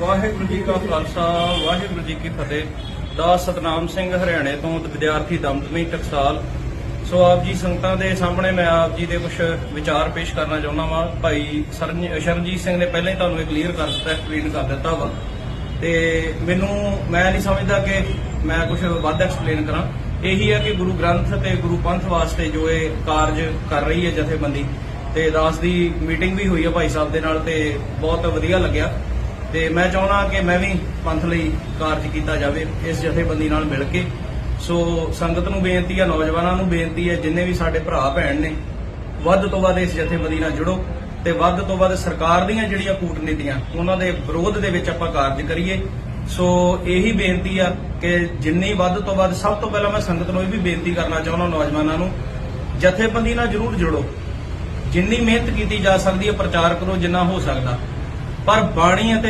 ਵਾਹਿਗੁਰੂ ਜੀ ਕਾ ਖਾਲਸਾ, ਵਾਹਿਗੁਰੂ ਜੀ ਕੀ ਫਤਿਹ। ਦਾਸ ਸਤਨਾਮ ਸਿੰਘ ਹਰਿਆਣੇ ਤੋਂ ਵਿਦਿਆਰਥੀ ਦਮਦਮੀ ਟਕਸਾਲ। ਸੋ ਆਪ ਜੀ ਸੰਗਤਾਂ ਦੇ ਸਾਹਮਣੇ ਮੈਂ ਆਪ ਜੀ ਦੇ ਕੁਝ ਵਿਚਾਰ ਪੇਸ਼ ਕਰਨਾ ਚਾਹੁੰਦਾ ਵਾਂ। ਭਾਈ ਸ਼ਰਨਜੀਤ ਸਿੰਘ ਨੇ ਪਹਿਲਾਂ ਹੀ ਤੁਹਾਨੂੰ ਇਹ ਕਲੀਅਰ ਕਰ ਦਿੱਤਾ ਐਕਸਪਲੇਨ ਕਰ ਦਿੱਤਾ ਵਾ। ਤੇ ਮੈਨੂੰ, ਮੈਂ ਨਹੀਂ ਸਮਝਦਾ ਕਿ ਮੈਂ ਕੁਝ ਵੱਧ ਐਕਸਪਲੇਨ ਕਰਾਂ। ਇਹੀ ਹੈ ਕਿ ਗੁਰੂ ਗ੍ਰੰਥ ਤੇ ਗੁਰੂ ਪੰਥ ਵਾਸਤੇ ਜੋ ਇਹ ਕਾਰਜ ਕਰ ਰਹੀ ਹੈ ਜਥੇਬੰਦੀ, ਤੇ ਦਾਸ ਦੀ ਮੀਟਿੰਗ ਵੀ ਹੋਈ ਹੈ ਭਾਈ ਸਾਹਿਬ ਦੇ ਨਾਲ, ਤੇ ਬਹੁਤ ਵਧੀਆ ਲੱਗਿਆ। ਤੇ ਮੈਂ ਚਾਹੁੰਦਾ ਕਿ ਮੈਂ ਵੀ ਪੰਥ ਲਈ ਕਾਰਜ ਕੀਤਾ ਜਾਵੇ, ਇਸ ਜਥੇਬੰਦੀ ਨਾਲ ਮਿਲ ਕੇ। ਸੋ ਸੰਗਤ ਨੂੰ ਬੇਨਤੀ ਹੈ ਨੌਜਵਾਨਾਂ ਨੂੰ ਬੇਨਤੀ ਹੈ ਜਿੰਨੇ ਵੀ ਸਾਡੇ ਭਰਾ ਭੈਣ ਨੇ, ਵੱਧ ਤੋਂ ਵੱਧ ਇਸ ਜਥੇਬੰਦੀ ਨਾਲ ਜੁੜੋ ਤੇ ਵੱਧ ਤੋਂ ਵੱਧ ਸਰਕਾਰ ਦੀਆਂ ਜਿਹੜੀਆਂ ਕੂਟਨੀਤੀਆਂ, ਉਹਨਾਂ ਦੇ ਵਿਰੋਧ ਦੇ ਵਿੱਚ ਆਪਾਂ ਕਾਰਜ ਕਰੀਏ। ਸੋ ਇਹੀ ਬੇਨਤੀ ਆ ਕਿ ਜਿੰਨੀ ਵੱਧ ਤੋਂ ਵੱਧ, ਸਭ ਤੋਂ ਪਹਿਲਾਂ ਮੈਂ ਸੰਗਤ ਨੂੰ ਇਹ ਵੀ ਬੇਨਤੀ ਕਰਨਾ ਚਾਹੁੰਦਾ, ਨੌਜਵਾਨਾਂ ਨੂੰ, ਜਥੇਬੰਦੀ ਨਾਲ ਜਰੂਰ ਜੁੜੋ। ਜਿੰਨੀ ਮਿਹਨਤ ਕੀਤੀ ਜਾ ਸਕਦੀ ਹੈ ਪ੍ਰਚਾਰ ਕਰੋ ਜਿੰਨਾ ਹੋ ਸਕਦਾ। ਪਰ ਬਾਣੀ ਅਤੇ